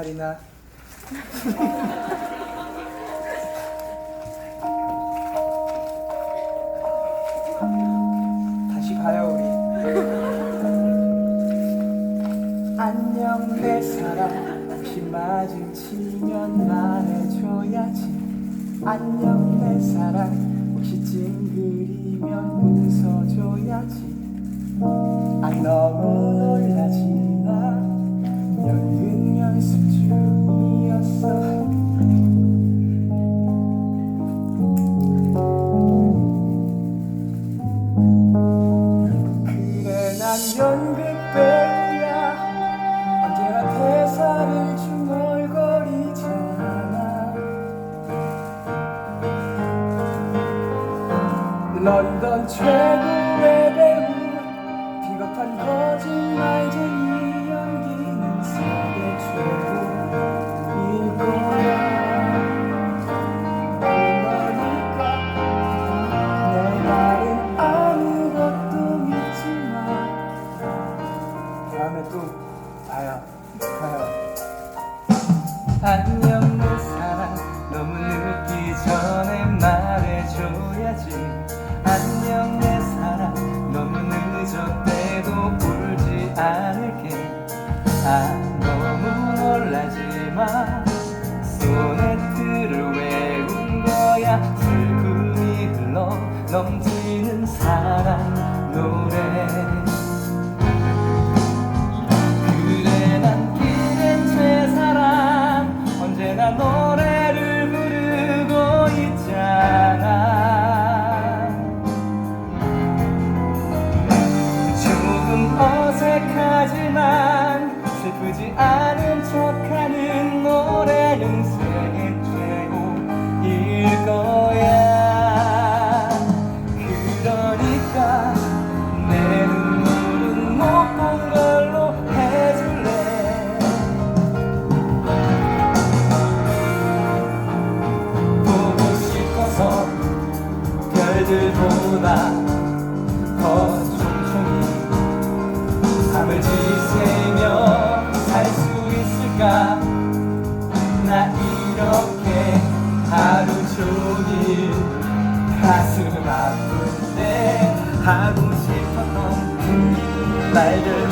카타리나 다시 가요 우리. 안녕 내 사랑. 혹시 마주치면 말해줘야지. 안녕 내 사랑. 혹시 찡그리면 웃어줘야지. 아 너무 놀라지 마. 연극 연습 최고의 배우 비겁한 거짓말쟁이 연기는 세계 최고일 거야 그러니까 내 말은 아무것도 믿지 마 다음에 또 봐요 봐요 안녕 않을게. 아 너무 놀라지 마 어색하지만 슬프지 않은 척하는 노래는 세계 최고일 거야. 그러니까 내 눈물은 못 본 걸로 해줄래? 보고 싶어서 별들보다 더 촘촘히 밤을 지새며 살 수 있을까? 나 이렇게 하루 종일 가슴 아픈데 하고 싶었던 그 말들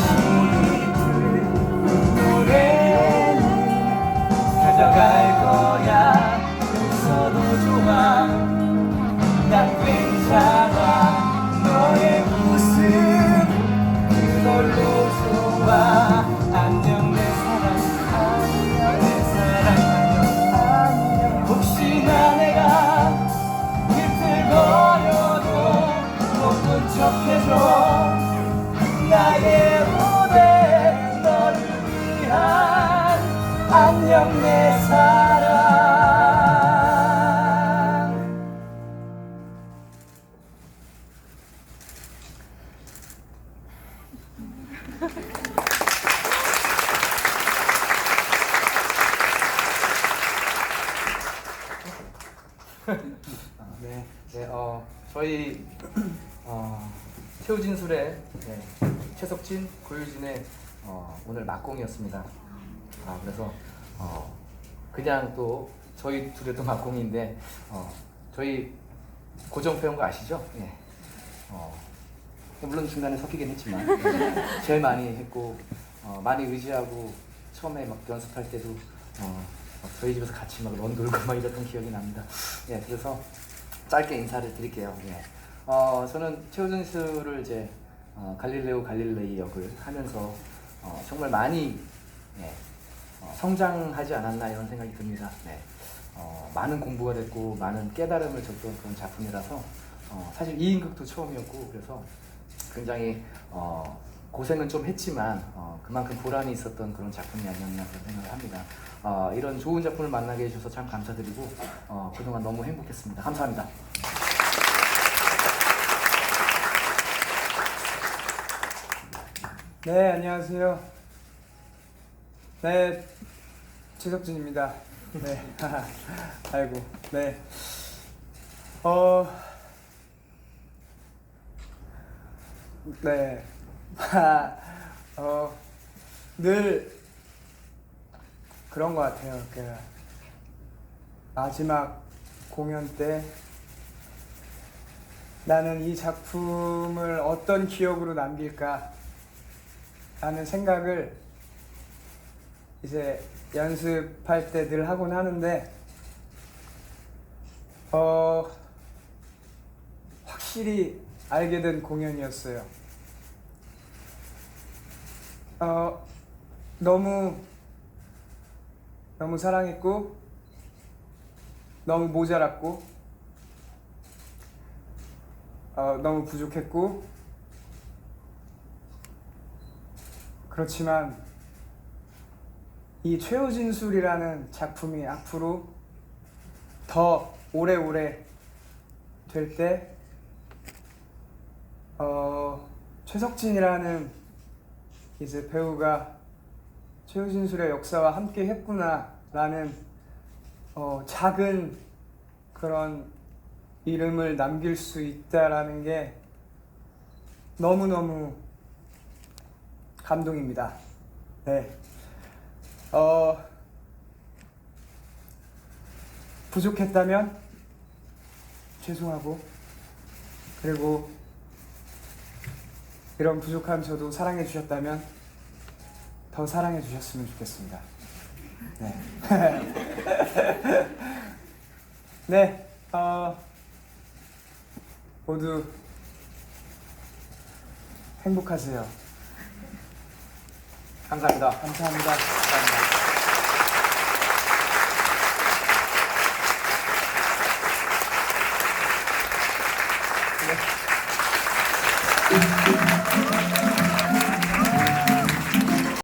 노래는 가져갈 거야. 웃어도 좋아 네, 네, 어, 저희 어, 최우진술의 네, 최석진, 고유진의 어, 오늘 막공이었습니다. 아, 그래서 어, 그냥 또 저희 둘의 또 막공인데 어, 저희 고정 배운 거 아시죠? 예. 어, 물론 중간에 섞이긴 했지만 예, 제일 많이 했고 어, 많이 의지하고 처음에 막 연습할 때도 어, 막 저희 집에서 같이 막 런돌고 막 이랬던 기억이 납니다. 예, 그래서 짧게 인사를 드릴게요. 예. 어, 저는 최우준 씨를 이제 어, 갈릴레오 갈릴레이 역을 하면서 어, 정말 많이 예, 어, 성장하지 않았나 이런 생각이 듭니다. 네. 어, 많은 공부가 됐고 많은 깨달음을 줬던 그런 작품이라서 어, 사실 2인극도 처음이었고 그래서 굉장히 어, 고생은 좀 했지만 어, 그만큼 보람이 있었던 그런 작품이 아니었나 그런 생각을 합니다. 어, 이런 좋은 작품을 만나게 해주셔서 참 감사드리고 어, 그동안 너무 행복했습니다. 감사합니다. 네, 안녕하세요. 네, 최석진입니다. 네, 아이고, 네. 어, 네, 어, 늘 그런 것 같아요. 그 마지막 공연 때 나는 이 작품을 어떤 기억으로 남길까 라는 생각을 이제 연습할 때 늘 하곤 하는데 어 확실히 알게 된 공연이었어요. 어 너무 너무 사랑했고 너무 모자랐고 어, 너무 부족했고 그렇지만 이 최우진술이라는 작품이 앞으로 더 오래오래 될때 어, 최석진이라는 이제 배우가 최우진술의 역사와 함께 했구나라는 어, 작은 그런 이름을 남길 수 있다라는 게 너무너무 감동입니다. 네. 어, 부족했다면 죄송하고 그리고 이런 부족한 저도 사랑해 주셨다면 더 사랑해 주셨으면 좋겠습니다. 네. 네. 어, 모두 행복하세요. 감사합니다. 감사합니다. 감사합니다.